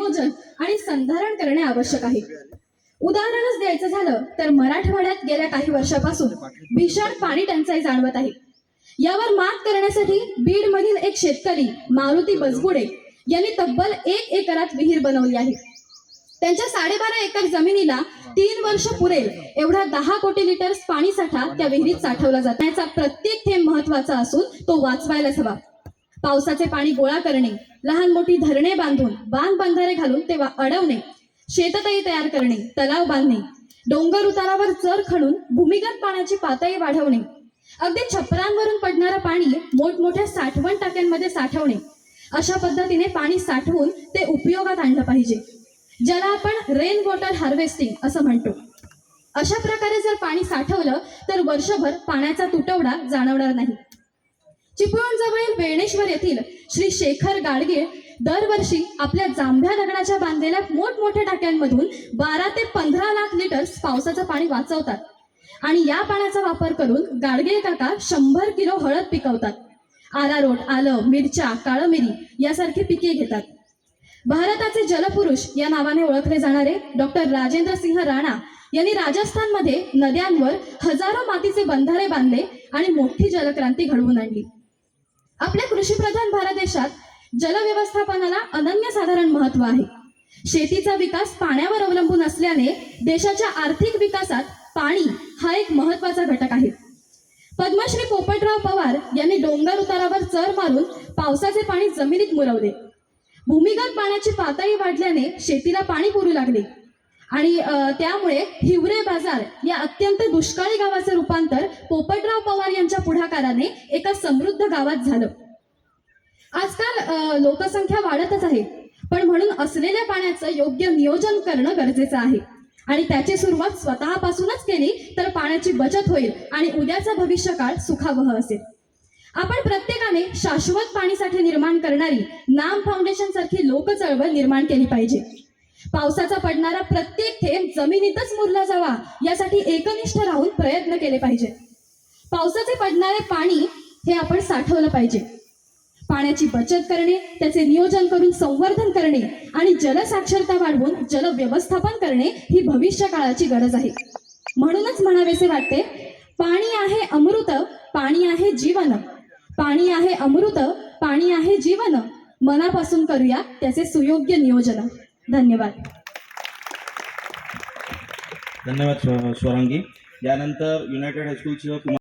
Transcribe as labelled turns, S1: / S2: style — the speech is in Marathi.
S1: नियोजन आणि संधारण करणे आवश्यक आहे. उदाहरणच द्यायचं झालं तर मराठवाड्यात गेल्या काही वर्षापासून भीषण पाणी टंचाई जाणवत आहे. यावर मात करण्यासाठी बीड मधील एक शेतकरी मारुती बसगुडे यांनी तब्बल एक एकरात विहीर बनवली आहे. त्यांच्या साडेबारा एकर जमिनीला तीन वर्ष पुरेल एवढा दहा कोटी लिटर पाणी साठा त्या विहिरीत साठवला जातो. याचा प्रत्येक थेंब महत्त्वाचा असून तो वाचवायलाच हवा. पावसाचे पाणी गोळा करणे लहान मोठी धरणे बांधून बांध बंधारे घालून ते अडवणे शेततळी तयार करणे तलाव बांधणे डोंगर उतारावर चर खणून भूमिगत पाण्याची पातळी वाढवणे अगदी छपरांवरून पडणारं पाणी मोठमोठ्या साठवण टाक्यांमध्ये साठवणे अशा पद्धतीने पाणी साठवून ते उपयोगात आणलं पाहिजे. ज्याला आपण रेन वॉटर हार्वेस्टिंग असं म्हणतो. अशा प्रकारे जर पाणी साठवलं तर वर्षभर पाण्याचा तुटवडा जाणवणार नाही. चिपळूणजवळील बेणेश्वर येथील श्री शेखर गाडगे दरवर्षी आपल्या जांभ्या दगडाच्या बांधलेल्या मोठमोठ्या टाक्यांमधून बारा ते पंधरा लाख लिटर पावसाचं पाणी वाचवतात. आणि या पाण्याचा वापर करून गाडगे काका शंभर किलो हळद पिकवतात. आरारोट आलं मिरच्या काळमिरी यासारखी पिके घेतात. भारताचे जलपुरुष या नावाने ओळखले जाणारे डॉक्टर राजेंद्र सिंह राणा यांनी राजस्थानमध्ये नद्यांवर हजारो मातीचे बंधारे बांधले आणि मोठी जलक्रांती घडवून आणली. आपल्या कृषीप्रधान भारत देशात जलव्यवस्थापनाला अनन्यसाधारण महत्त्व आहे. शेतीचा विकास पाण्यावर अवलंबून असल्याने देशाच्या आर्थिक विकासात पाणी हा एक महत्त्वाचा घटक आहे. पद्मश्री पोपटराव पवार यांनी डोंगर उतारावर चर मारून पावसाचे पाणी जमिनीत मुरवले. भूमिगत पाण्याची पातळी वाढल्याने शेतीला पाणी पुरू लागले. आणि त्यामुळे हिवरे बाजार या अत्यंत दुष्काळी गावाचं रूपांतर पोपटराव पवार यांच्या पुढाकाराने एका समृद्ध गावात झालं. आजकाल लोकसंख्या वाढतच आहे. पण म्हणून असलेल्या पाण्याचं योग्य नियोजन करणं गरजेचं आहे. आणि त्याची सुरुवात स्वतःपासूनच केली तर पाण्याची बचत होईल आणि उद्याचा भविष्यकाळ सुखावह असेल. आपण प्रत्येकाने शाश्वत पाणीसाठी निर्माण करणारी नाम फाउंडेशन सारखी लोकचळवळ निर्माण केली पाहिजे. पावसाचा पडणारा प्रत्येक थेंब जमिनीतच मुरला जावा यासाठी एकनिष्ठ राहून प्रयत्न केले पाहिजे. पावसाचे पडणारे पाणी हे आपण साठवलं पाहिजे. पाण्याची बचत करणे त्याचे नियोजन करून संवर्धन करणे आणि जलसाक्षरता वाढवून जल व्यवस्थापन करणे ही भविष्य काळाची गरज आहे. म्हणूनच म्हणावेसे वाटते पाणी आहे अमृत पाणी आहे जीवन. पाणी आहे अमृत पाणी आहे जीवन. मनापासून करूया त्याचे सुयोग्य नियोजन. धन्यवाद.
S2: धन्यवाद स्व- स्वरांगी. यानंतर युनायटेड हायस्कूलचं कुमार